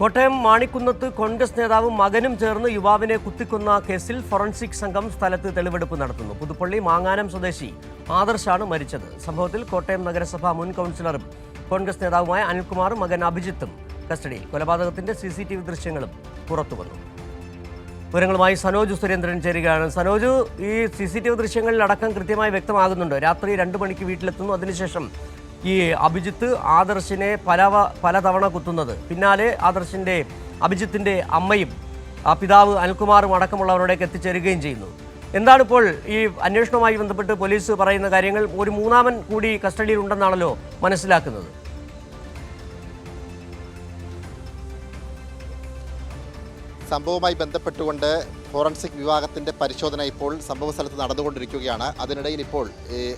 കോട്ടയം മാണിക്കുന്നത്ത് കോൺഗ്രസ് നേതാവും മകനും ചേർന്ന് യുവാവിനെ കുത്തിക്കൊന്ന കേസിൽ ഫോറൻസിക് സംഘം സ്ഥലത്ത് തെളിവെടുപ്പ് നടത്തുന്നു. പുതുപ്പള്ളി മാങ്ങാനം സ്വദേശി ആദർശാണ് മരിച്ചത്. സംഭവത്തിൽ കോട്ടയം നഗരസഭാ മുൻ കൗൺസിലറും കോൺഗ്രസ് നേതാവുമായ അനിൽകുമാറും മകൻ അഭിജിത്തും കസ്റ്റഡിയിൽ. കൊലപാതകത്തിന്റെ സി സി ടി വി ദൃശ്യങ്ങളും പുറത്തുവന്നു. വിവരങ്ങളുമായി സനോജ് സുരേന്ദ്രൻ ചേരുകയാണ്. സനോജ് ഈ സി സി ടി വി ദൃശ്യങ്ങളിൽ അടക്കം കൃത്യമായി വ്യക്തമാകുന്നുണ്ട്. രാത്രി രണ്ട് മണിക്ക് വീട്ടിലെത്തുന്നു. അതിനുശേഷം ഈ അഭിജിത്ത് ആദർശിനെ പല പലതവണ കുത്തുന്നത്. പിന്നാലെ ആദർശിന്റെ അഭിജിത്തിന്റെ അമ്മയും ആ പിതാവ് അനിൽകുമാറും അടക്കമുള്ളവരോടേക്ക് എത്തിച്ചേരുകയും ചെയ്യുന്നു. എന്താണ് ഇപ്പോൾ ഈ അന്വേഷണവുമായി ബന്ധപ്പെട്ട് പോലീസ് പറയുന്ന കാര്യങ്ങൾ ഒരു മൂന്നാമൻ കൂടി കസ്റ്റഡിയിൽ ഉണ്ടെന്നാണല്ലോ മനസ്സിലാക്കുന്നത്. സംഭവവുമായി ബന്ധപ്പെട്ടുകൊണ്ട് ഫോറൻസിക് വിഭാഗത്തിന്റെ പരിശോധന ഇപ്പോൾ സംഭവ സ്ഥലത്ത് നടന്നുകൊണ്ടിരിക്കുകയാണ്. അതിനിടയിൽ ഇപ്പോൾ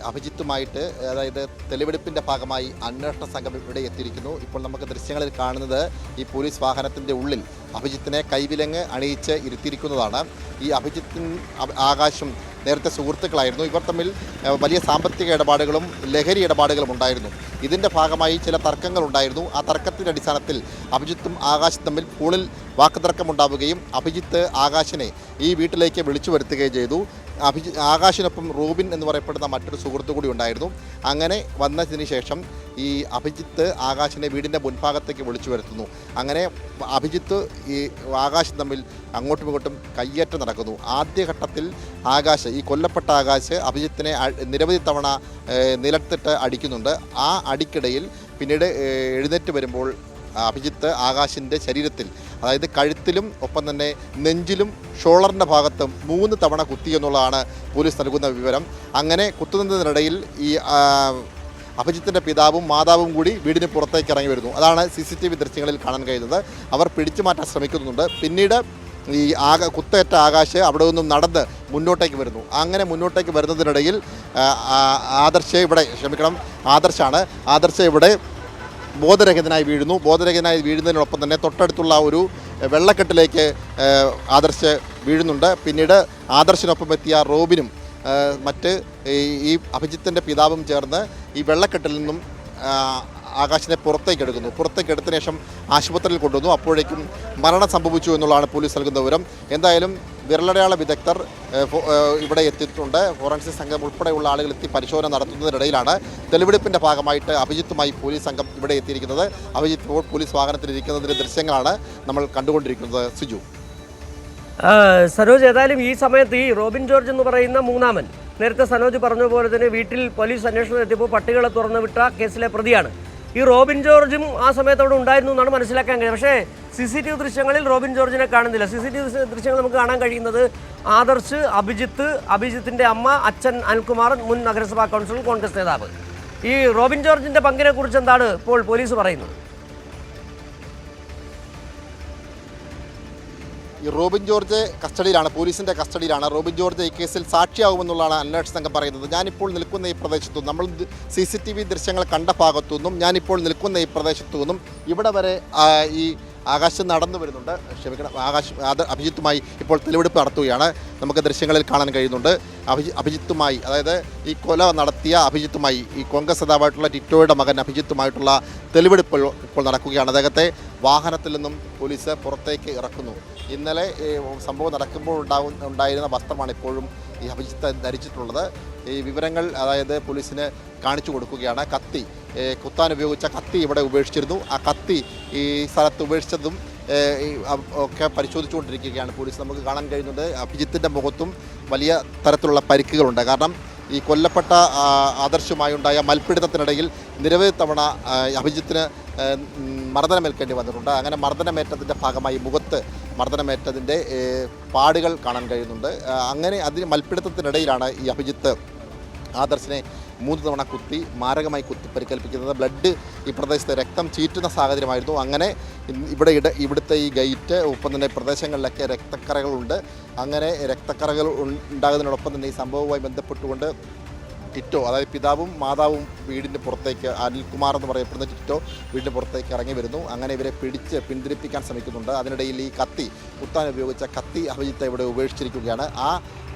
അഭിജിത്തുമായിട്ട് അതായത് തെളിവെടുപ്പിന്റെ ഭാഗമായി അന്വേഷണ സംഘം ഇവിടെ എത്തിയിരിക്കുന്നു. ഇപ്പോൾ നമുക്ക് ദൃശ്യങ്ങളിൽ കാണുന്നത് ഈ പോലീസ് വാഹനത്തിന്റെ ഉള്ളിൽ അഭിജിത്തിനെ കൈവിലങ്ങ് അണിയിച്ച് ഇരുത്തിയിരിക്കുന്നതാണ്. ഈ അഭിജിത്തിൻ ആകാശും നേരത്തെ സുഹൃത്തുക്കളായിരുന്നു. ഇവർ തമ്മിൽ വലിയ സാമ്പത്തിക ഇടപാടുകളും ലഹരി ഇടപാടുകളും ഉണ്ടായിരുന്നു. ഇതിന്റെ ഭാഗമായി ചില തർക്കങ്ങൾ ഉണ്ടായിരുന്നു. ആ തർക്കത്തിന്റെ അടിസ്ഥാനത്തിൽ അഭിജിത്തും ആകാശ് തമ്മിൽ ഫോണിൽ വാക്കുതർക്കമുണ്ടാവുകയും അഭിജിത്ത് ആകാശിനെ ഈ വീട്ടിലേക്ക് വിളിച്ചു വരുത്തുകയും ചെയ്തു. അഭിജി ആകാശിനൊപ്പം റൂബിൻ എന്ന് പറയപ്പെടുന്ന മറ്റൊരു സുഹൃത്തു കൂടി ഉണ്ടായിരുന്നു. അങ്ങനെ വന്നതിന് ശേഷം ഈ അഭിജിത്ത് ആകാശിനെ വീടിന്റെ മുൻഭാഗത്തേക്ക് വിളിച്ചു വരുത്തുന്നു. അങ്ങനെ അഭിജിത്ത് ഈ ആകാശം തമ്മിൽ അങ്ങോട്ടും ഇങ്ങോട്ടും കയ്യേറ്റം നടക്കുന്നു. ആദ്യഘട്ടത്തിൽ ആകാശ് ഈ കൊല്ലപ്പെട്ട ആകാശ് അഭിജിത്തിനെ നിരവധി തവണ നിലത്തിട്ട് അടിക്കുന്നുണ്ട്. ആ അടിക്കിടയിൽ പിന്നീട് എഴുന്നേറ്റ് വരുമ്പോൾ അഭിജിത്ത് ആകാശിന്റെ ശരീരത്തിൽ അതായത് കഴുത്തിലും ഒപ്പം തന്നെ നെഞ്ചിലും ഷോളറിന്റെ ഭാഗത്തും മൂന്ന് തവണ കുത്തി എന്നുള്ളതാണ് പോലീസ് നൽകുന്ന വിവരം. അങ്ങനെ കുത്തുന്നതിനിടയിൽ ഈ അഭിജിത്തിന്റെ പിതാവും മാതാവും കൂടി വീടിന് പുറത്തേക്ക് ഇറങ്ങി വരുന്നു. അതാണ് സി സി ടി വി ദൃശ്യങ്ങളിൽ കാണാൻ കഴിയുന്നത്. അവർ പിടിച്ചു മാറ്റാൻ ശ്രമിക്കുന്നുണ്ട്. പിന്നീട് ഈ ആക കുത്തേറ്റ ആകാശ് അവിടെ നിന്നും നടന്ന് മുന്നോട്ടേക്ക് വരുന്നു. അങ്ങനെ മുന്നോട്ടേക്ക് വരുന്നതിനിടയിൽ ആ, ആ, ഇവിടെ ക്ഷമിക്കണം ആദർശാണ്. ആദർശ ഇവിടെ ബോധരഹിതനായി വീഴുന്നു. ബോധരഹിതനായി വീഴുന്നതിനോടൊപ്പം തന്നെ തൊട്ടടുത്തുള്ള ഒരു വെള്ളക്കെട്ടിലേക്ക് ആദർശ് വീഴുന്നുണ്ട്. പിന്നീട് ആദർശിനൊപ്പം എത്തിയ റോബിനും മറ്റ് ഈ- അഭിജിത്തിന്റെ പിതാവും ചേർന്ന് ഈ വെള്ളക്കെട്ടിൽ നിന്നും ആകാശിനെ പുറത്തേക്ക് എടുക്കുന്നു. പുറത്തേക്ക് എടുത്തതിനു ശേഷം ആശുപത്രിയിൽ കൊണ്ടുവന്നു. അപ്പോഴേക്കും മരണം സംഭവിച്ചു എന്നുള്ളതാണ് പോലീസ് നൽകുന്ന വിവരം. എന്തായാലും വിരലടയാള വിദഗ്ധർ ഇവിടെ എത്തിയിട്ടുണ്ട്. ഫോറൻസിക് സംഘം ഉൾപ്പെടെയുള്ള ആളുകൾ എത്തി പരിശോധന നടത്തുന്നതിനിടയിലാണ് തെളിവെടുപ്പിന്റെ ഭാഗമായിട്ട് അഭിജിത്തുമായി പോലീസ് സംഘം ഇവിടെ എത്തിയിരിക്കുന്നത്. അഭിജിത്ത് പോലീസ് വാഹനത്തിലിരിക്കുന്നതിന്റെ ദൃശ്യങ്ങളാണ് നമ്മൾ കണ്ടുകൊണ്ടിരിക്കുന്നത്. സിജു. സരോജ് ഏതായാലും ഈ സമയത്ത് ഈ റോബിൻ ജോർജ് എന്ന് പറയുന്ന മൂന്നാമൻ നേരത്തെ സനോജ് പറഞ്ഞ പോലെ തന്നെ വീട്ടിൽ പോലീസ് അന്വേഷണം എത്തിയപ്പോൾ പട്ടികളെ തുറന്നു വിട്ട കേസിലെ പ്രതിയാണ്. ഈ റോബിൻ ജോർജും ആ സമയത്ത് അവിടെ ഉണ്ടായിരുന്നു എന്നാണ് മനസ്സിലാക്കാൻ കഴിയുന്നത്. പക്ഷേ സി സി ടി വി ദൃശ്യങ്ങളിൽ റോബിൻ ജോർജിനെ കാണുന്നില്ല. സി സി ടി വി ദൃശ്യങ്ങൾ നമുക്ക് കാണാൻ കഴിയുന്നത് ആദർശ് അഭിജിത്ത് അഭിജിത്തിന്റെ അമ്മ അച്ഛൻ അനിൽകുമാർ മുൻ നഗരസഭാ കൗൺസിലർ കോൺഗ്രസ് നേതാവ്. ഈ റോബിൻ ജോർജിന്റെ പങ്കിനെ കുറിച്ച് എന്താണ് ഇപ്പോൾ പോലീസ് പറയുന്നത്? ഈ റോബിൻ ജോർജ് കസ്റ്റഡിയിലാണ് പോലീസിന്റെ കസ്റ്റഡിയിലാണ്. റോബിൻ ജോർജ് ഈ കേസിൽ സാക്ഷിയാകുമെന്നുള്ളതാണ് അന്വേഷണ സംഘം പറയുന്നത്. ഞാനിപ്പോൾ നിൽക്കുന്ന ഈ പ്രദേശത്തു നമ്മൾ സി സി ടി വി ദൃശ്യങ്ങൾ കണ്ട ഭാഗത്തു നിന്നും ഞാനിപ്പോൾ നിൽക്കുന്ന ഈ പ്രദേശത്തു നിന്നും ഇവിടെ വരെ ഈ ആകാശം നടന്നു വരുന്നുണ്ട്. ക്ഷമിക്കണം ആകാശ് അഭിജിത്തുമായി ഇപ്പോൾ തെളിവെടുപ്പ് നടത്തുകയാണ്. നമുക്ക് ദൃശ്യങ്ങളിൽ കാണാൻ കഴിയുന്നുണ്ട്. അഭിജി അഭിജിത്തുമായി അതായത് ഈ കൊല നടത്തിയ അഭിജിത്തുമായി ഈ കോൺഗ്രസ് നേതാവായിട്ടുള്ള ടിറ്റോയുടെ മകൻ അഭിജിത്തുമായിട്ടുള്ള തെളിവെടുപ്പ് ഇപ്പോൾ നടക്കുകയാണ്. അദ്ദേഹത്തെ വാഹനത്തിൽ നിന്നും പോലീസ് പുറത്തേക്ക് ഇറക്കുന്നു. ഇന്നലെ സംഭവം നടക്കുമ്പോൾ ഉണ്ടാകുന്ന ഉണ്ടായിരുന്ന വസ്ത്രമാണ് ഇപ്പോഴും ഈ അഭിജിത്ത് ധരിച്ചിട്ടുള്ളത്. ഈ വിവരങ്ങൾ അതായത് പോലീസിന് കാണിച്ചു കൊടുക്കുകയാണ്. കത്തി കുത്താൻ ഉപയോഗിച്ച കത്തി ഇവിടെ ഉപേക്ഷിച്ചിരുന്നു. ആ കത്തി ഈ സ്ഥലത്ത് ഉപേക്ഷിച്ചതും ഒക്കെ പരിശോധിച്ചുകൊണ്ടിരിക്കുകയാണ് പോലീസ്. നമുക്ക് കാണാൻ കഴിയുന്നുണ്ട് അഭിജിത്തിന്റെ മുഖത്തും വലിയ തരത്തിലുള്ള പരിക്കുകളുണ്ട്. കാരണം ഈ കൊല്ലപ്പെട്ട ആദർശുമായുണ്ടായ മൽപ്പിടുത്തത്തിനിടയിൽ നിരവധി തവണ അഭിജിത്തിന് മർദ്ദനമേൽക്കേണ്ടി വന്നിട്ടുണ്ട്. അങ്ങനെ മർദ്ദനമേറ്റത്തിന്റെ ഭാഗമായി മുഖത്ത് മർദ്ദനമേറ്റതിന്റെ പാടുകൾ കാണാൻ കഴിയുന്നുണ്ട്. അങ്ങനെ അതിന് മൽപ്പിടുത്തത്തിനിടയിലാണ് ഈ അഭിജിത്ത് ആദർശിനെ മൂന്ന് തവണ കുത്തി മാരകമായി കുത്തി പരിക്കേൽപ്പിക്കുന്നത്. ബ്ലഡ് ഈ പ്രദേശത്ത് രക്തം ചീറ്റുന്ന സാഹചര്യമായിരുന്നു. അങ്ങനെ ഇവിടെ ഇട ഇവിടുത്തെ ഈ ഗേറ്റ് ഒപ്പം തന്നെ പ്രദേശങ്ങളിലൊക്കെ രക്തക്കറകളുണ്ട്. അങ്ങനെ രക്തക്കറകൾ ഉണ്ടാകുന്നതിനോടൊപ്പം തന്നെ ഈ സംഭവവുമായി ബന്ധപ്പെട്ടുകൊണ്ട് ടിറ്റോ അതായത് പിതാവും മാതാവും വീടിന്റെ പുറത്തേക്ക് അനിൽകുമാർ എന്ന് പറയപ്പെടുന്ന ടിറ്റോ വീടിന്റെ പുറത്തേക്ക് ഇറങ്ങി വരുന്നു. അങ്ങനെ ഇവരെ പിടിച്ച് പിന്തിരിപ്പിക്കാൻ ശ്രമിക്കുന്നുണ്ട്. അതിനിടയിൽ ഈ കത്തി കുത്താൻ ഉപയോഗിച്ച കത്തി അഭിജിത്ത് ഇവിടെ ഉപേക്ഷിച്ചിരിക്കുകയാണ്. ആ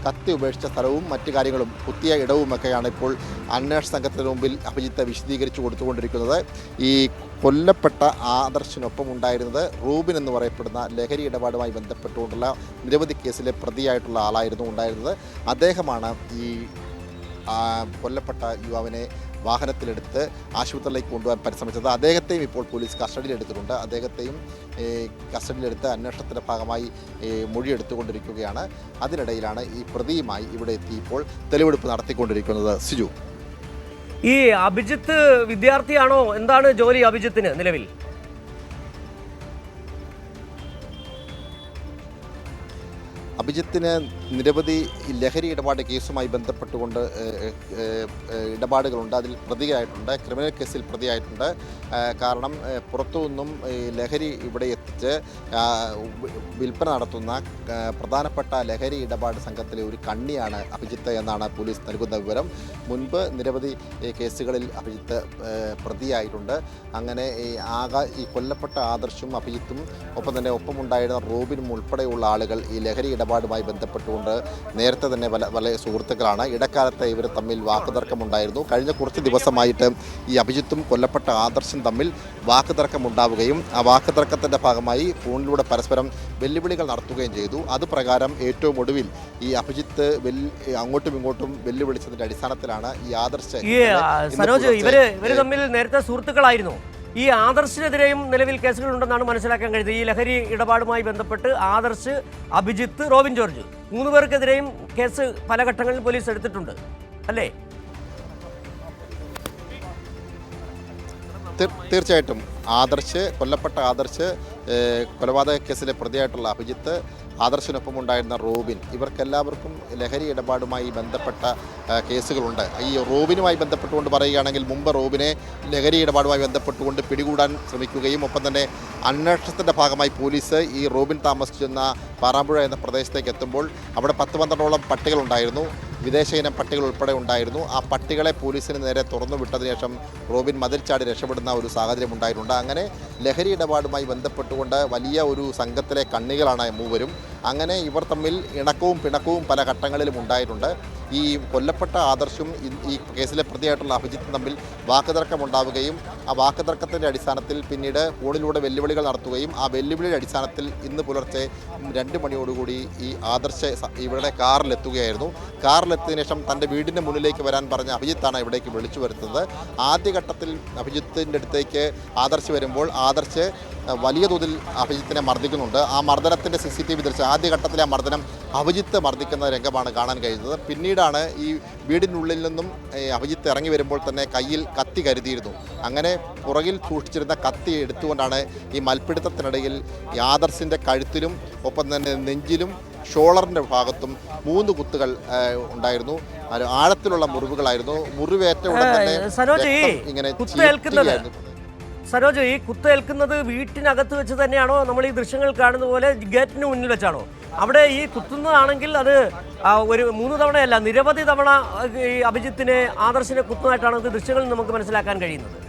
കത്തി ഉപേക്ഷിച്ച സ്ഥലവും മറ്റു കാര്യങ്ങളും കുത്തിയ ഇടവുമൊക്കെയാണ് ഇപ്പോൾ അന്വേഷണ സംഘത്തിന് മുമ്പിൽ അഭിജിത്ത് വിശദീകരിച്ചു കൊടുത്തുകൊണ്ടിരിക്കുന്നത്. ഈ കൊല്ലപ്പെട്ട ആദർശിനൊപ്പം ഉണ്ടായിരുന്നത് റൂബിൻ എന്ന് പറയപ്പെടുന്ന ലഹരി ഇടപാടുമായി ബന്ധപ്പെട്ടുകൊണ്ടുള്ള നിരവധി കേസിലെ പ്രതിയായിട്ടുള്ള ആളായിരുന്നു ഉണ്ടായിരുന്നത്. അദ്ദേഹമാണ് ഈ കൊല്ലപ്പെട്ട യുവാവിനെ വാഹനത്തിലെടുത്ത് ആശുപത്രിയിലേക്ക് കൊണ്ടുപോകാൻ പരിശ്രമിച്ചത്. അദ്ദേഹത്തെയും ഇപ്പോൾ പോലീസ് കസ്റ്റഡിയിലെടുത്തിട്ടുണ്ട്. അദ്ദേഹത്തെയും കസ്റ്റഡിയിലെടുത്ത് അന്വേഷണത്തിന്റെ ഭാഗമായി മൊഴിയെടുത്തുകൊണ്ടിരിക്കുകയാണ്. അതിനിടയിലാണ് ഈ പ്രതിയുമായി ഇവിടെ എത്തി ഇപ്പോൾ തെളിവെടുപ്പ് നടത്തിക്കൊണ്ടിരിക്കുന്നത്. സിജു. ഈ അഭിജിത്ത് വിദ്യാർത്ഥിയാണോ? എന്താണ് ജോലി അഭിജിത്തിന് നിലവിൽ? അഭിജിത്തിന് നിരവധി ലഹരി ഇടപാട് കേസുമായി ബന്ധപ്പെട്ടുകൊണ്ട് ഇടപാടുകളുണ്ട്. അതിൽ പ്രതിയായിട്ടുണ്ട്. ക്രിമിനൽ കേസിൽ പ്രതിയായിട്ടുണ്ട്. കാരണം പുറത്തു നിന്നും ലഹരി ഇവിടെ എത്തിച്ച് വിൽപ്പന നടത്തുന്ന പ്രധാനപ്പെട്ട ലഹരി ഇടപാട് സംഘത്തിലെ ഒരു കണ്ണിയാണ് അഭിജിത്ത് എന്നാണ് പോലീസ് നൽകുന്ന വിവരം. മുൻപ് നിരവധി കേസുകളിൽ അഭിജിത്ത് പ്രതിയായിട്ടുണ്ട്. അങ്ങനെ ഈ ആകാ ഈ കൊല്ലപ്പെട്ട ആദർശും അഭിജിത്തും ഒപ്പം തന്നെ ഒപ്പമുണ്ടായിരുന്ന റോബിനും ഉൾപ്പെടെയുള്ള ആളുകൾ ഈ ലഹരി ഇടപാടുമായി ബന്ധപ്പെട്ടുകൊണ്ട് നേരത്തെ തന്നെ പല പല സുഹൃത്തുക്കളാണ്. ഇടക്കാലത്ത് ഇവർ തമ്മിൽ വാക്കുതർക്കമുണ്ടായിരുന്നു. കഴിഞ്ഞ കുറച്ച് ദിവസമായിട്ട് ഈ അഭിജിത്തും കൊല്ലപ്പെട്ട ആദർശും തമ്മിൽ വാക്കുതർക്കമുണ്ടാവുകയും ആ വാക്കുതർക്കത്തിന്റെ ഭാഗമായി ഫോണിലൂടെ പരസ്പരം വെല്ലുവിളികൾ നടത്തുകയും ചെയ്തു. അത് പ്രകാരം ഏറ്റവും ഒടുവിൽ ഈ അഭിജിത്ത് അങ്ങോട്ടും ഇങ്ങോട്ടും വെല്ലുവിളിച്ചതിന്റെ അടിസ്ഥാനത്തിലാണ് ഈ ആദർശ് ഇവർ ഇവർ തമ്മിൽ നേരത്തെ സുഹൃത്തുക്കളായിരുന്നു. ഈ ആദർശിനെതിരെയും നിലവിൽ കേസുകളുണ്ടെന്നാണ് മനസ്സിലാക്കാൻ കഴിയുന്നത്. ഈ ലഹരി ഇടപാടുമായി ബന്ധപ്പെട്ട് ആദർശ് അഭിജിത്ത് റോബിൻ ജോർജ് മൂന്ന് പേർക്കെതിരെയും കേസ് പല ഘട്ടങ്ങളിൽ പോലീസ് എടുത്തിട്ടുണ്ട്. അല്ലേ? തീർ- തീർച്ചയായിട്ടും. ആദർശ് കൊല്ലപ്പെട്ട ആദർശ് കൊലപാതക കേസിലെ പ്രതിയായിട്ടുള്ള അഭിജിത്ത് ആദർശിനൊപ്പം ഉണ്ടായിരുന്ന റോബിൻ. ഇവർക്കെല്ലാവർക്കും ലഹരി ഇടപാടുമായി ബന്ധപ്പെട്ട കേസുകളുണ്ട്. ഈ റോബിനുമായി ബന്ധപ്പെട്ടുകൊണ്ട് പറയുകയാണെങ്കിൽ മുമ്പ് റോബിനെ ലഹരി ഇടപാടുമായി ബന്ധപ്പെട്ടുകൊണ്ട് പിടികൂടാൻ ശ്രമിക്കുകയും ഒപ്പം തന്നെ അന്വേഷണത്തിന്റെ ഭാഗമായി പോലീസ് ഈ റോബിൻ താമസിച്ചിരുന്ന പാറാമ്പുഴ എന്ന പ്രദേശത്തേക്ക് എത്തുമ്പോൾ അവിടെ പത്ത് പന്ത്രണ്ടോളം പട്ടികളുണ്ടായിരുന്നു. വിദേശ ഇനം പട്ടികൾ ഉൾപ്പെടെ ഉണ്ടായിരുന്നു. ആ പട്ടികളെ പോലീസിന് നേരെ തുറന്നു വിട്ടതിന് ശേഷം റോബിൻ മതിൽ ചാടി രക്ഷപ്പെടുന്ന ഒരു സാഹചര്യം ഉണ്ടായിട്ടുണ്ട്. അങ്ങനെ ലഹരി ഇടപാടുമായി ബന്ധപ്പെട്ടുകൊണ്ട് വലിയ ഒരു സംഘത്തിലെ കണ്ണികളാണ് മൂവരും. അങ്ങനെ ഇവർ തമ്മിൽ ഇണക്കവും പിണക്കവും പല ഘട്ടങ്ങളിലും ഉണ്ടായിട്ടുണ്ട്. ഈ കൊല്ലപ്പെട്ട ആദർശും ഈ കേസിലെ പ്രതിയായിട്ടുള്ള അഭിജിത്തും തമ്മിൽ വാക്കുതർക്കമുണ്ടാവുകയും ആ വാക്കുതർക്കത്തിന്റെ അടിസ്ഥാനത്തിൽ പിന്നീട് ഫോണിലൂടെ വെല്ലുവിളികൾ നടത്തുകയും ആ വെല്ലുവിളിയുടെ അടിസ്ഥാനത്തിൽ ഇന്ന് പുലർച്ചെ രണ്ട് മണിയോടുകൂടി ഈ ആദർശ് ഇവിടെ കാറിലെത്തുകയായിരുന്നു. കാറിലെത്തിയതിനു ശേഷം തന്റെ വീടിന്റെ മുന്നിലേക്ക് വരാൻ പറഞ്ഞ അഭിജിത്താണ് ഇവിടേക്ക് വിളിച്ചു വരുത്തുന്നത്. ആദ്യഘട്ടത്തിൽ അഭിജിത്തിന്റെ അടുത്തേക്ക് ആദർശ് വരുമ്പോൾ ആദർശ് വലിയ തോതിൽ അഭിജിത്തിനെ മർദ്ദിക്കുന്നുണ്ട്. ആ മർദ്ദനത്തിന്റെ സി സി ടി വി ദൃശ്യം ആദ്യഘട്ടത്തിലെ ആ മർദ്ദനം അഭിജിത്ത് മർദ്ദിക്കുന്ന രംഗമാണ് കാണാൻ കഴിയുന്നത്. പിന്നീടാണ് ഈ വീടിനുള്ളിൽ നിന്നും അഭിജിത്ത് ഇറങ്ങി വരുമ്പോൾ തന്നെ കയ്യിൽ കത്തി കരുതിയിരുന്നു. അങ്ങനെ പുറകിൽ സൂക്ഷിച്ചിരുന്ന കത്തി എടുത്തുകൊണ്ടാണ് ഈ മൽപ്പിടുത്തത്തിനിടയിൽ യാദർസിന്റെ കഴുത്തിലും ഒപ്പം തന്നെ നെഞ്ചിലും ഷോളറിന്റെ ഭാഗത്തും മൂന്ന് കുത്തുകൾ ഉണ്ടായിരുന്നു. ആഴത്തിലുള്ള മുറിവുകളായിരുന്നു. മുറിവേറ്റ ഉടൻ തന്നെ ഇങ്ങനെ. സരോജ് ഈ കുത്തേൽക്കുന്നത് വീട്ടിനകത്ത് വെച്ച് തന്നെയാണോ? നമ്മൾ ഈ ദൃശ്യങ്ങൾ കാണുന്ന പോലെ ഗേറ്റിന് മുന്നിൽ വെച്ചാണോ? അവിടെ ഈ കുത്തുന്നതാണെങ്കിൽ അത് ഒരു മൂന്ന് തവണയല്ല നിരവധി തവണ ഈ അഭിജിത്തിനെ ആദർശിനെ കുത്തുന്നതായിട്ടാണ് നമുക്ക് ദൃശ്യങ്ങളിൽ നമുക്ക് മനസ്സിലാക്കാൻ കഴിയുന്നത്.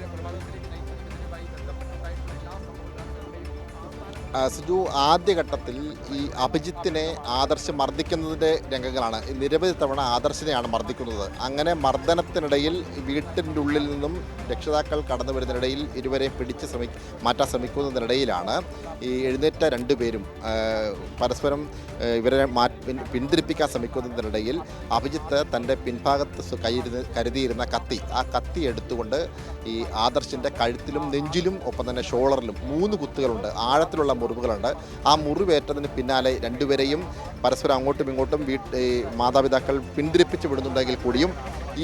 സിജു ആദ്യഘട്ടത്തിൽ ഈ അഭിജിത്തിനെ ആദർശ് മർദ്ദിക്കുന്നതിന്റെ രംഗങ്ങളാണ്. നിരവധി തവണ ആദർശിനെയാണ് മർദ്ദിക്കുന്നത്. അങ്ങനെ മർദ്ദനത്തിനിടയിൽ വീട്ടിന്റെ ഉള്ളിൽ നിന്നും രക്ഷിതാക്കൾ കടന്നു വരുന്നതിനിടയിൽ ഇരുവരെയും പിടിച്ച് ശ്രമി മാറ്റാൻ ശ്രമിക്കുന്നതിനിടയിലാണ് ഈ എഴുന്നേറ്റ രണ്ടുപേരും പരസ്പരം ഇവരെ മാ പിന്തിരിപ്പിക്കാൻ ശ്രമിക്കുന്നതിനിടയിൽ അഭിജിത്ത് തന്റെ പിൻഭാഗത്ത് കയ്യിരുന്ന് കരുതിയിരുന്ന കത്തി ആ കത്തി എടുത്തുകൊണ്ട് ഈ ആദർശിന്റെ കഴുത്തിലും നെഞ്ചിലും ഒപ്പം തന്നെ ഷോളറിലും മൂന്ന് കുത്തുകളുണ്ട്. ആഴത്തിലുള്ള മുറിവുകളുണ്ട്. ആ മുറിവേറ്റതിന് പിന്നാലെ രണ്ടുപേരെയും പരസ്പരം അങ്ങോട്ടും ഇങ്ങോട്ടും വീട്ട് മാതാപിതാക്കൾ പിന്തിരിപ്പിച്ച് വിടുന്നുണ്ടെങ്കിൽ കൂടിയും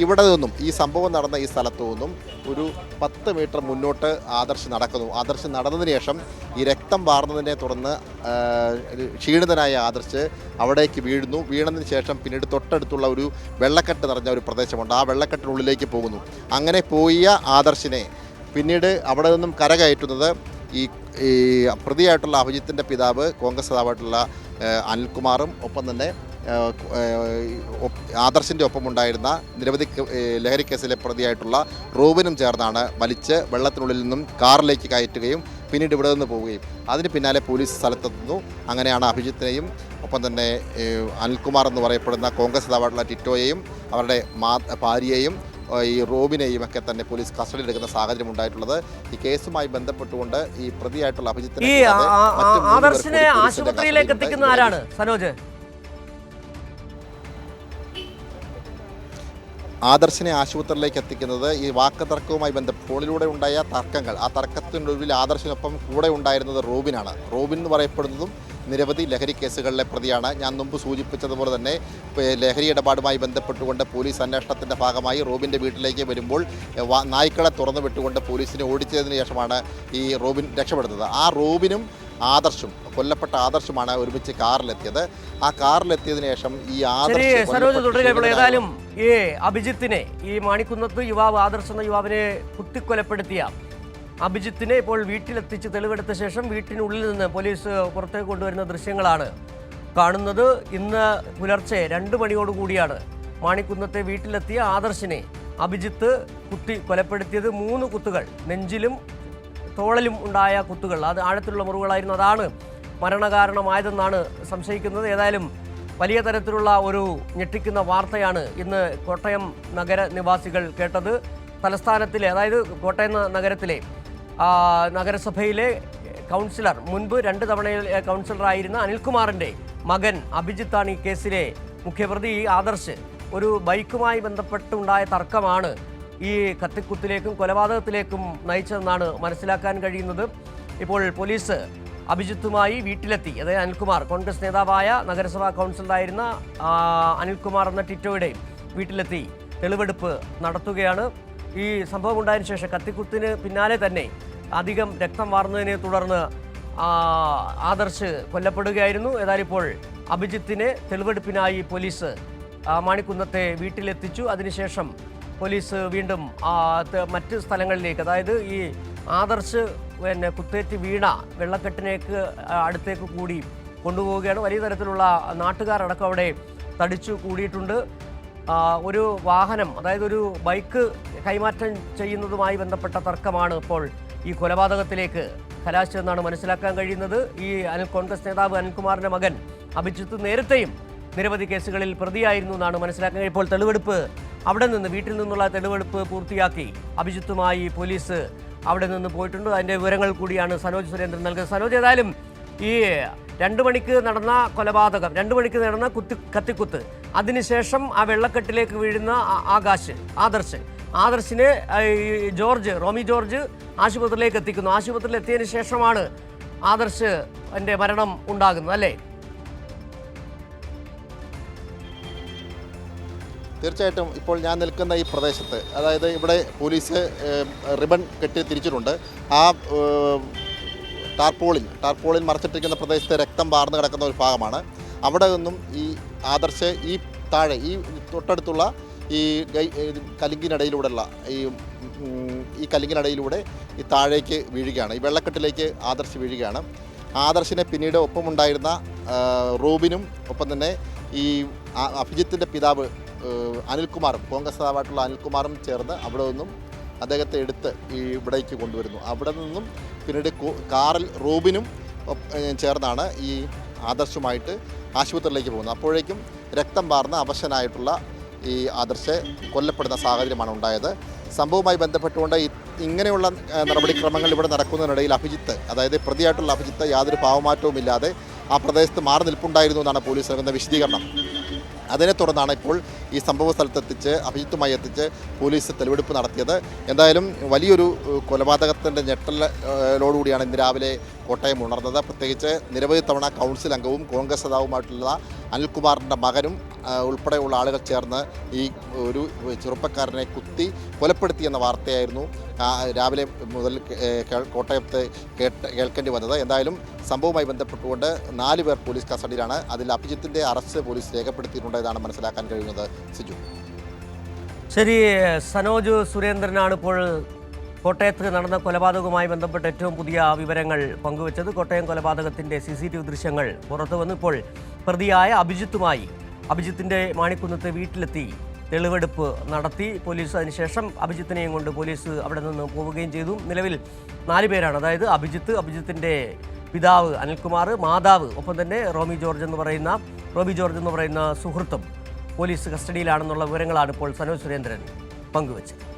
ഇവിടെ നിന്നും ഈ സംഭവം നടന്ന ഈ സ്ഥലത്തു നിന്നും ഒരു പത്ത് മീറ്റർ മുന്നോട്ട് ആദർശ് നടക്കുന്നു. ആദർശ് നടന്നതിന് ശേഷം ഈ രക്തം വാർന്നതിനെ തുടർന്ന് ക്ഷീണിതനായ ആദർശ് അവിടേക്ക് വീഴുന്നു. വീണതിന് ശേഷം പിന്നീട് തൊട്ടടുത്തുള്ള ഒരു വെള്ളക്കെട്ട് നിറഞ്ഞ ഒരു പ്രദേശമുണ്ട്. ആ വെള്ളക്കെട്ടിനുള്ളിലേക്ക് പോകുന്നു. അങ്ങനെ പോയ ആദർശിനെ പിന്നീട് അവിടെ നിന്നും കരകയറ്റുന്നത് ഈ ഈ പ്രതിയായിട്ടുള്ള അഭിജിത്തിന്റെ പിതാവ് കോൺഗ്രസ് നേതാവായിട്ടുള്ള അനിൽകുമാറും ഒപ്പം തന്നെ ആദർശിന്റെ ഒപ്പമുണ്ടായിരുന്ന നിരവധി ലഹരി കേസിലെ പ്രതിയായിട്ടുള്ള റൂബിനും ചേർന്നാണ് വലിച്ച് വെള്ളത്തിനുള്ളിൽ നിന്നും കാറിലേക്ക് കയറ്റുകയും പിന്നീട് ഇവിടെ നിന്ന് പോവുകയും. അതിന് പിന്നാലെ പോലീസ് സ്ഥലത്തെത്തുന്നു. അങ്ങനെയാണ് അഭിജിത്തിനെയും ഒപ്പം തന്നെ അനിൽകുമാർ എന്ന് പറയപ്പെടുന്ന കോൺഗ്രസ് നേതാവായിട്ടുള്ള ടിറ്റോയെയും അവരുടെ മാ ഭാര്യയെയും ഈ റോബിനെയും ഒക്കെ തന്നെ പോലീസ് കസ്റ്റഡിയിൽ എടുക്കുന്ന സാഹചര്യം ഉണ്ടായിട്ടുള്ളത്. ഈ കേസുമായി ബന്ധപ്പെട്ടുകൊണ്ട് ഈ പ്രതിയായിട്ടുള്ള അഭിജിത്തിനെ ആദർശിനെ ആശുപത്രിയിലേക്ക് എത്തിക്കുന്ന ആരാണ്? സനോജ്. ആദർശിനെ ആശുപത്രിയിലേക്ക് എത്തിക്കുന്നത് ഈ വാക്ക് തർക്കവുമായി ബന്ധപ്പെട്ട് ഫോണിലൂടെ ഉണ്ടായ തർക്കങ്ങൾ. ആ തർക്കത്തിനൊടുവിൽ ആദർശിനൊപ്പം കൂടെ ഉണ്ടായിരുന്നത് റോബിനാണ്. റോബിൻ എന്ന് പറയപ്പെടുന്നതും നിരവധി ലഹരി കേസുകളിലെ പ്രതിയാണ്. ഞാൻ മുമ്പ് സൂചിപ്പിച്ചതുപോലെ തന്നെ ലഹരി ഇടപാടുമായി ബന്ധപ്പെട്ടുകൊണ്ട് പോലീസ് അന്വേഷണത്തിന്റെ ഭാഗമായി റോബിന്റെ വീട്ടിലേക്ക് വരുമ്പോൾ നായ്ക്കളെ തുറന്നു വിട്ടുകൊണ്ട് പോലീസിനെ ഓടിച്ചതിന് ശേഷമാണ് ഈ റോബിൻ രക്ഷപ്പെടുന്നത്. ആ റോബിനും ആദർശും കൊല്ലപ്പെട്ട ആദർശമാണ് ഒരുമിച്ച് കാറിലെത്തിയത്. ആ കാറിലെത്തിയതിനു ശേഷം ഈ ആദർശം ഏതായാലും ഈ അഭിജിത്തിനെ ഈ മാണിക്കുന്നത്ത് യുവാവ് ആദർശ് എന്ന യുവാവിനെ കുത്തിക്കൊലപ്പെടുത്തിയ അഭിജിത്തിനെ ഇപ്പോൾ വീട്ടിലെത്തിച്ച് തെളിവെടുത്ത ശേഷം വീട്ടിനുള്ളിൽ നിന്ന് പോലീസ് പുറത്തേക്ക് കൊണ്ടുവരുന്ന ദൃശ്യങ്ങളാണ് കാണുന്നത്. ഇന്ന് പുലർച്ചെ രണ്ട് മണിയോടുകൂടിയാണ് മാണിക്കുന്നത്തെ വീട്ടിലെത്തിയ ആദർശിനെ അഭിജിത്ത് കുത്തി കൊലപ്പെടുത്തിയത് മൂന്ന് കുത്തുകൾ നെഞ്ചിലും തോളലും ഉണ്ടായ കുത്തുകൾ. അത് ആഴത്തിലുള്ള മുറിവുകളായിരുന്നു. അതാണ് മരണകാരണമായതെന്നാണ് സംശയിക്കുന്നത്. ഏതായാലും വലിയ തരത്തിലുള്ള ഒരു ഞെട്ടിക്കുന്ന വാർത്തയാണ് ഇന്ന് കോട്ടയം നഗര നിവാസികൾ കേട്ടത്. തലസ്ഥാനത്തിലെ അതായത് കോട്ടയം നഗരത്തിലെ നഗരസഭയിലെ കൗൺസിലർ മുൻപ് രണ്ട് തവണയിൽ കൗൺസിലറായിരുന്ന അനിൽകുമാറിന്റെ മകൻ അഭിജിത്താണ് ഈ കേസിലെ മുഖ്യപ്രതി. ആദർശ് ഒരു ബൈക്കുമായി ബന്ധപ്പെട്ടുണ്ടായ തർക്കമാണ് ഈ കത്തിക്കുത്തിലേക്കും കൊലപാതകത്തിലേക്കും നയിച്ചതെന്നാണ് മനസ്സിലാക്കാൻ കഴിയുന്നത്. ഇപ്പോൾ പോലീസ് അഭിജിത്തുമായി വീട്ടിലെത്തി. അതായത് അനിൽകുമാർ കോൺഗ്രസ് നേതാവായ നഗരസഭാ കൗൺസിലറായിരുന്ന അനിൽകുമാർ എന്ന ടിറ്റോയുടെ വീട്ടിലെത്തി തെളിവെടുപ്പ് നടത്തുകയാണ്. ഈ സംഭവം ഉണ്ടായതിനു ശേഷം കത്തിക്കുത്തിന് പിന്നാലെ തന്നെ അധികം രക്തം വാർന്നതിനെ തുടർന്ന് ആദർശ് കൊല്ലപ്പെടുകയായിരുന്നു. ഏതായാലും ഇപ്പോൾ അഭിജിത്തിനെ തെളിവെടുപ്പിനായി പോലീസ് മാണിക്കുന്നത്തെ വീട്ടിലെത്തിച്ചു. അതിനുശേഷം പോലീസ് വീണ്ടും മറ്റ് സ്ഥലങ്ങളിലേക്ക് അതായത് ഈ ആദർശ് പിന്നെ കുത്തേറ്റ് വീണ വെള്ളക്കെട്ടിനേക്ക് അടുത്തേക്ക് കൂടി കൊണ്ടുപോവുകയാണ്. വലിയ തരത്തിലുള്ള നാട്ടുകാരടക്കം അവിടെ തടിച്ചു കൂടിയിട്ടുണ്ട്. ഒരു വാഹനം അതായത് ഒരു ബൈക്ക് കൈമാറ്റം ചെയ്യുന്നതുമായി ബന്ധപ്പെട്ട തർക്കമാണ് ഇപ്പോൾ ഈ കൊലപാതകത്തിലേക്ക് കലാശിച്ചതെന്നാണ് മനസ്സിലാക്കാൻ കഴിയുന്നത്. ഈ അനിൽ കോൺഗ്രസ് നേതാവ് അനിൽകുമാറിന്റെ മകൻ അഭിജിത്ത് നേരത്തെയും നിരവധി കേസുകളിൽ പ്രതിയായിരുന്നു എന്നാണ് മനസ്സിലാക്കാൻ. ഇപ്പോൾ തെളിവെടുപ്പ് അവിടെ നിന്ന് വീട്ടിൽ നിന്നുള്ള തെളിവെടുപ്പ് പൂർത്തിയാക്കി. അഭിജിത്തുമായി പോലീസ് അവിടെ നിന്ന് പോയിട്ടുണ്ട്. അതിന്റെ വിവരങ്ങൾ കൂടിയാണ് സനോജ് സുരേന്ദ്രൻ നൽകുന്നത്. സനോജ് ഏതായാലും ഈ രണ്ട് മണിക്ക് നടന്ന കൊലപാതകം രണ്ട് മണിക്ക് നടന്ന കുത്തി കത്തിക്കുത്ത് അതിനുശേഷം ആ വെള്ളക്കെട്ടിലേക്ക് വീഴുന്ന ആകാശ് ആദർശ് ആദർശിനെ ജോർജ് റോമി ജോർജ് ആശുപത്രിയിലേക്ക് എത്തിക്കുന്നു. ആശുപത്രിയിൽ എത്തിയതിനു ശേഷമാണ് ആദർശ് എന്റെ മരണം ഉണ്ടാകുന്നത് അല്ലേ? തീർച്ചയായിട്ടും ഇപ്പോൾ ഞാൻ നിൽക്കുന്ന ഈ പ്രദേശത്ത് അതായത് ഇവിടെ പോലീസ് റിബൺ കെട്ടി തിരിച്ചിട്ടുണ്ട്. ആ ടാർപോളിൽ ടാർപോളിൻ മറച്ചിട്ടിരിക്കുന്ന പ്രദേശത്ത് രക്തം വാർന്നു കിടക്കുന്ന ഒരു ഭാഗമാണ്. അവിടെ നിന്നും ഈ ആദർശ് ഈ താഴെ ഈ തൊട്ടടുത്തുള്ള ഈ കലിങ്കിനിടയിലൂടെയുള്ള ഈ ഈ കലിങ്കിനിടയിലൂടെ ഈ താഴേക്ക് വീഴുകയാണ്. ഈ വെള്ളക്കെട്ടിലേക്ക് ആദർശ് വീഴുകയാണ്. ആദർശിനെ പിന്നീട് ഒപ്പമുണ്ടായിരുന്ന റൂബിനും ഒപ്പം തന്നെ ഈ അഭിജിത്തിന്റെ പിതാവ് അനിൽകുമാറും കോൺഗ്രസ് നേതാവായിട്ടുള്ള അനിൽകുമാറും ചേർന്ന് അവിടെ നിന്നും അദ്ദേഹത്തെ എടുത്ത് ഈ ഇവിടേക്ക് കൊണ്ടുവരുന്നു. അവിടെ നിന്നും പിന്നീട് കാറിൽ റോബിനും ചേർന്നാണ് ഈ ആദർശുമായിട്ട് ആശുപത്രിയിലേക്ക് പോകുന്നത്. അപ്പോഴേക്കും രക്തം പാർന്ന അവശനായിട്ടുള്ള ഈ ആദർശെ കൊല്ലപ്പെടുന്ന സാഹചര്യമാണ് ഉണ്ടായത്. സംഭവവുമായി ബന്ധപ്പെട്ടുകൊണ്ട് ഇങ്ങനെയുള്ള നടപടിക്രമങ്ങൾ ഇവിടെ നടക്കുന്നതിനിടയിൽ അഭിജിത്ത് അതായത് പ്രതിയായിട്ടുള്ള അഭിജിത്ത് യാതൊരു പാവമാറ്റവും ഇല്ലാതെ ആ പ്രദേശത്ത് മാറി നിൽപ്പുണ്ടായിരുന്നു എന്നാണ് പോലീസ് നൽകുന്ന വിശദീകരണം. അതിനെ തുടർന്നാണ് ഇപ്പോൾ ഈ സംഭവ സ്ഥലത്തെത്തിച്ച് അഭിജിത്തുമായി എത്തിച്ച് പോലീസ് തെളിവെടുപ്പ് നടത്തിയത്. എന്തായാലും വലിയൊരു കൊലപാതകത്തിന്റെ ഞെട്ടലോടുകൂടിയാണ് ഇന്ന് രാവിലെ കോട്ടയം ഉണർന്നത്. പ്രത്യേകിച്ച് നിരവധി തവണ കൗൺസിൽ അംഗവും കോൺഗ്രസ് നേതാവുമായിട്ടുള്ള അനിൽകുമാറിന്റെ മകനും ഉൾപ്പെടെയുള്ള ആളുകൾ ചേർന്ന് ഈ ഒരു ചെറുപ്പക്കാരനെ കുത്തി കൊലപ്പെടുത്തി എന്ന വാർത്തയായിരുന്നു രാവിലെ മുതൽ കോട്ടയത്ത് കേട്ട് കേൾക്കേണ്ടി വന്നത്. എന്തായാലും സംഭവവുമായി ബന്ധപ്പെട്ടുകൊണ്ട് നാല് പേർ പോലീസ് കസ്റ്റഡിയിലാണ്. അതിൽ അഭിജിത്തിന്റെ അറസ്റ്റ് പോലീസ് രേഖപ്പെടുത്തിയിട്ടുണ്ട് എന്നാണ് മനസ്സിലാക്കാൻ കഴിയുന്നത്. സിജു. ശരി സനോജ് സുരേന്ദ്രനാണ് ഇപ്പോൾ കോട്ടയത്ത് നടന്ന കൊലപാതകവുമായി ബന്ധപ്പെട്ട് ഏറ്റവും പുതിയ വിവരങ്ങൾ പങ്കുവച്ചത് കോട്ടയം കൊലപാതകത്തിന്റെ സി സി ടി വി ദൃശ്യങ്ങൾ. പുറത്തു വന്നിപ്പോൾ പ്രതിയായ അഭിജിത്തുമായി അഭിജിത്തിന്റെ മാണിക്കുന്നത്ത് വീട്ടിലെത്തി തെളിവെടുപ്പ് നടത്തി. പോലീസ് അതിനുശേഷം അഭിജിത്തിനെയും കൊണ്ട് പോലീസ് അവിടെ നിന്ന് പോവുകയും ചെയ്തു. നിലവിൽ നാല് പേരാണ്. അതായത് അഭിജിത്ത് അഭിജിത്തിന്റെ പിതാവ് അനിൽകുമാർ മാതാവ് ഒപ്പം തന്നെ റോമി ജോർജ് എന്ന് പറയുന്ന റോബി ജോർജ് എന്ന് പറയുന്ന സുഹൃത്തും പോലീസ് കസ്റ്റഡിയിലാണെന്നുള്ള വിവരങ്ങളാണ് ഇപ്പോൾ സനോജ് സുരേന്ദ്രൻ പങ്കുവച്ചത്.